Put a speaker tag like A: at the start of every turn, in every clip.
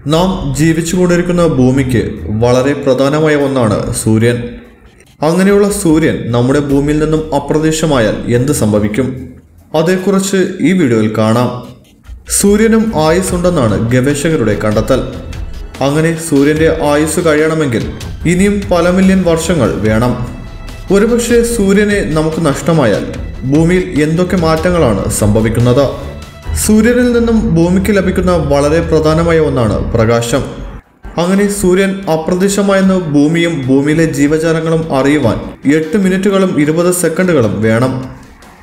A: നാം ജീവിച്ചു ജീവിച്ചുകൊണ്ടിരിക്കുന്ന ഭൂമിക്ക് വളരെ പ്രധാനമായ ഒന്നാണ് സൂര്യൻ. അങ്ങനെയുള്ള സൂര്യൻ നമ്മുടെ ഭൂമിയിൽ നിന്നും അപ്രത്യക്ഷമായാൽ എന്ത് സംഭവിക്കും? അതേക്കുറിച്ച് ഈ വീഡിയോയിൽ കാണാം. സൂര്യനും ആയുസ് ഉണ്ടെന്നാണ് ഗവേഷകരുടെ കണ്ടെത്തൽ. അങ്ങനെ സൂര്യന്റെ ആയുസ് കഴിയണമെങ്കിൽ ഇനിയും പല മില്യൺ വർഷങ്ങൾ വേണം. ഒരുപക്ഷെ സൂര്യനെ നമുക്ക് നഷ്ടമായാൽ ഭൂമിയിൽ എന്തൊക്കെ മാറ്റങ്ങളാണ് സംഭവിക്കുന്നത്? സൂര്യനിൽ നിന്നും ഭൂമിക്ക് ലഭിക്കുന്ന വളരെ പ്രധാനമായ ഒന്നാണ് പ്രകാശം. അങ്ങനെ സൂര്യൻ അപ്രത്യക്ഷമായെന്ന് ഭൂമിയും ഭൂമിയിലെ ജീവജാലങ്ങളും അറിയുവാൻ എട്ട് മിനിറ്റുകളും ഇരുപത് സെക്കൻഡുകളും വേണം.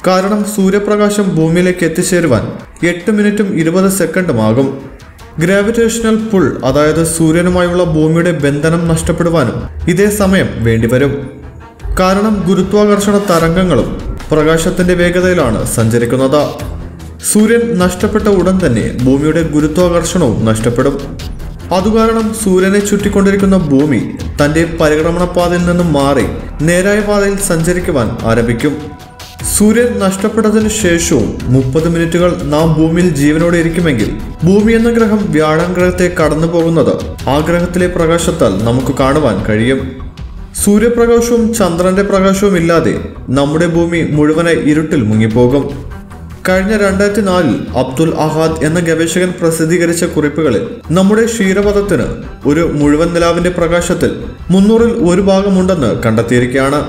A: കാരണം സൂര്യപ്രകാശം ഭൂമിയിലേക്ക് എത്തിച്ചേരുവാൻ എട്ട് മിനിറ്റും ഇരുപത് സെക്കൻഡും ആകും. ഗ്രാവിറ്റേഷണൽ പുൾ അതായത് സൂര്യനുമായുള്ള ഭൂമിയുടെ ബന്ധനം നഷ്ടപ്പെടുവാനും ഇതേ സമയം വേണ്ടിവരും. കാരണം ഗുരുത്വാകർഷണ തരംഗങ്ങളും പ്രകാശത്തിന്റെ വേഗതയിലാണ് സഞ്ചരിക്കുന്നത്. സൂര്യൻ നഷ്ടപ്പെട്ട ഉടൻ തന്നെ ഭൂമിയുടെ ഗുരുത്വാകർഷണവും നഷ്ടപ്പെടും. അതുകാരണം സൂര്യനെ ചുറ്റിക്കൊണ്ടിരിക്കുന്ന ഭൂമി തന്റെ പരിക്രമണ പാതയിൽ നിന്നും മാറി നേരായ പാതയിൽ സഞ്ചരിക്കുവാൻ ആരംഭിക്കും. സൂര്യൻ നഷ്ടപ്പെട്ടതിനു ശേഷവും മുപ്പത് മിനിറ്റുകൾ നാം ഭൂമിയിൽ ജീവനോടെ ഇരിക്കുമെങ്കിൽ ഭൂമി എന്ന ഗ്രഹം വ്യാഴം ഗ്രഹത്തെ കടന്നു പോകുന്നത് ആ ഗ്രഹത്തിലെ പ്രകാശത്താൽ നമുക്ക് കാണുവാൻ കഴിയും. സൂര്യപ്രകാശവും ചന്ദ്രന്റെ പ്രകാശവും ഇല്ലാതെ നമ്മുടെ ഭൂമി മുഴുവനായി ഇരുട്ടിൽ മുങ്ങിപ്പോകും. കഴിഞ്ഞ രണ്ടായിരത്തി നാലിൽ അബ്ദുൽ അഹാദ് എന്ന ഗവേഷകൻ പ്രസിദ്ധീകരിച്ച കുറിപ്പുകളിൽ നമ്മുടെ ക്ഷീരപഥത്തിന് ഒരു മുഴുവൻ നിലാവിന്റെ പ്രകാശത്തിൽ മുന്നൂറിൽ ഒരു ഭാഗമുണ്ടെന്ന് കണ്ടെത്തിയിരിക്കുകയാണ്.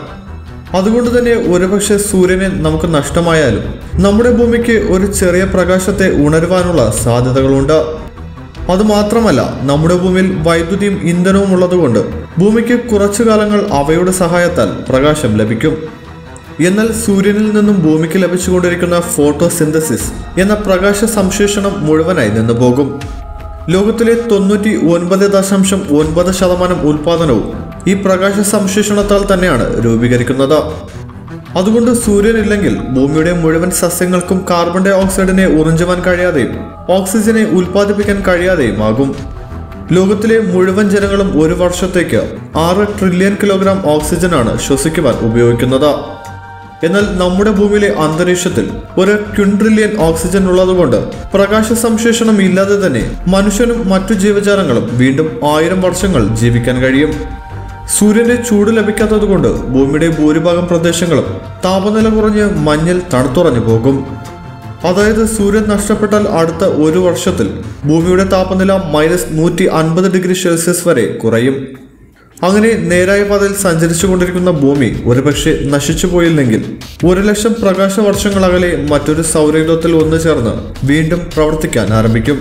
A: അതുകൊണ്ട് തന്നെ ഒരുപക്ഷെ സൂര്യനെ നമുക്ക് നഷ്ടമായാലും നമ്മുടെ ഭൂമിക്ക് ഒരു ചെറിയ പ്രകാശത്തെ ഉണരുവാനുള്ള സാധ്യതകളുണ്ട്. അതുമാത്രമല്ല നമ്മുടെ ഭൂമിയിൽ വൈദ്യുതിയും ഇന്ധനവും ഉള്ളതുകൊണ്ട് ഭൂമിക്ക് കുറച്ചു കാലങ്ങൾ അവയുടെ സഹായത്താൽ പ്രകാശം ലഭിക്കും. എന്നാൽ സൂര്യനിൽ നിന്നും ഭൂമിക്ക് ലഭിച്ചുകൊണ്ടിരിക്കുന്ന ഫോട്ടോസിന്തസിസ് എന്ന പ്രകാശ സംശ്ലേഷണം മുഴുവനായി നിന്നു പോകും. ലോകത്തിലെ തൊണ്ണൂറ്റി ഒൻപത് ദശാംശം ഒൻപത് ശതമാനം ഉൽപാദനവും ഈ പ്രകാശ സംശ്ലേഷണത്താൽ തന്നെയാണ് രൂപീകരിക്കുന്നത്. അതുകൊണ്ട് സൂര്യനില്ലെങ്കിൽ ഭൂമിയുടെ മുഴുവൻ സസ്യങ്ങൾക്കും കാർബൺ ഡൈ ഓക്സൈഡിനെ ഉറിഞ്ചുവാൻ കഴിയാതെയും ഓക്സിജനെ ഉൽപ്പാദിപ്പിക്കാൻ കഴിയാതെയും ആകും ലോകത്തിലെ മുഴുവൻ ജനങ്ങളും ഒരു വർഷത്തേക്ക് ആറ് ട്രില്യൺ കിലോഗ്രാം ഓക്സിജനാണ് ശ്വസിക്കുവാൻ ഉപയോഗിക്കുന്നത്. എന്നാൽ നമ്മുടെ ഭൂമിയിലെ അന്തരീക്ഷത്തിൽ ഒരു ക്വിൻട്രില്യൺ ഓക്സിജൻ ഉള്ളതുകൊണ്ട് പ്രകാശ സംശേഷണം ഇല്ലാതെ തന്നെ മനുഷ്യനും മറ്റു ജീവജാലങ്ങളും വീണ്ടും ആയിരം വർഷങ്ങൾ ജീവിക്കാൻ കഴിയും. സൂര്യന്റെ ചൂട് ലഭിക്കാത്തതുകൊണ്ട് ഭൂമിയുടെ ഭൂരിഭാഗം പ്രദേശങ്ങളും താപനില കുറഞ്ഞ് മഞ്ഞിൽ തണുത്തുറഞ്ഞു പോകും. അതായത് സൂര്യൻ നഷ്ടപ്പെട്ടാൽ അടുത്ത ഒരു വർഷത്തിൽ ഭൂമിയുടെ താപനില മൈനസ് നൂറ്റി അൻപത് ഡിഗ്രി സെൽഷ്യസ് വരെ കുറയും. അങ്ങനെ നേരായ പാതയിൽ സഞ്ചരിച്ചു കൊണ്ടിരിക്കുന്ന ഭൂമി ഒരുപക്ഷെ നശിച്ചു പോയില്ലെങ്കിൽ ഒരു ലക്ഷം പ്രകാശ വർഷങ്ങളകലെ മറ്റൊരു സൗരയൂഥത്തിൽ ഒന്നു ചേർന്ന് വീണ്ടും പ്രവർത്തിക്കാൻ ആരംഭിക്കും.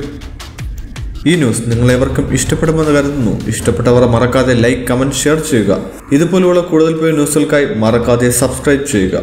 A: ഈ ന്യൂസ് നിങ്ങളേവർക്കും ഇഷ്ടപ്പെടുമെന്ന് കരുതുന്നു. ഇഷ്ടപ്പെട്ടവർ മറക്കാതെ ലൈക്ക് കമന്റ് ഷെയർ ചെയ്യുക. ഇതുപോലുള്ള കൂടുതൽ പേര് ന്യൂസുകൾക്കായി മറക്കാതെ സബ്സ്ക്രൈബ് ചെയ്യുക.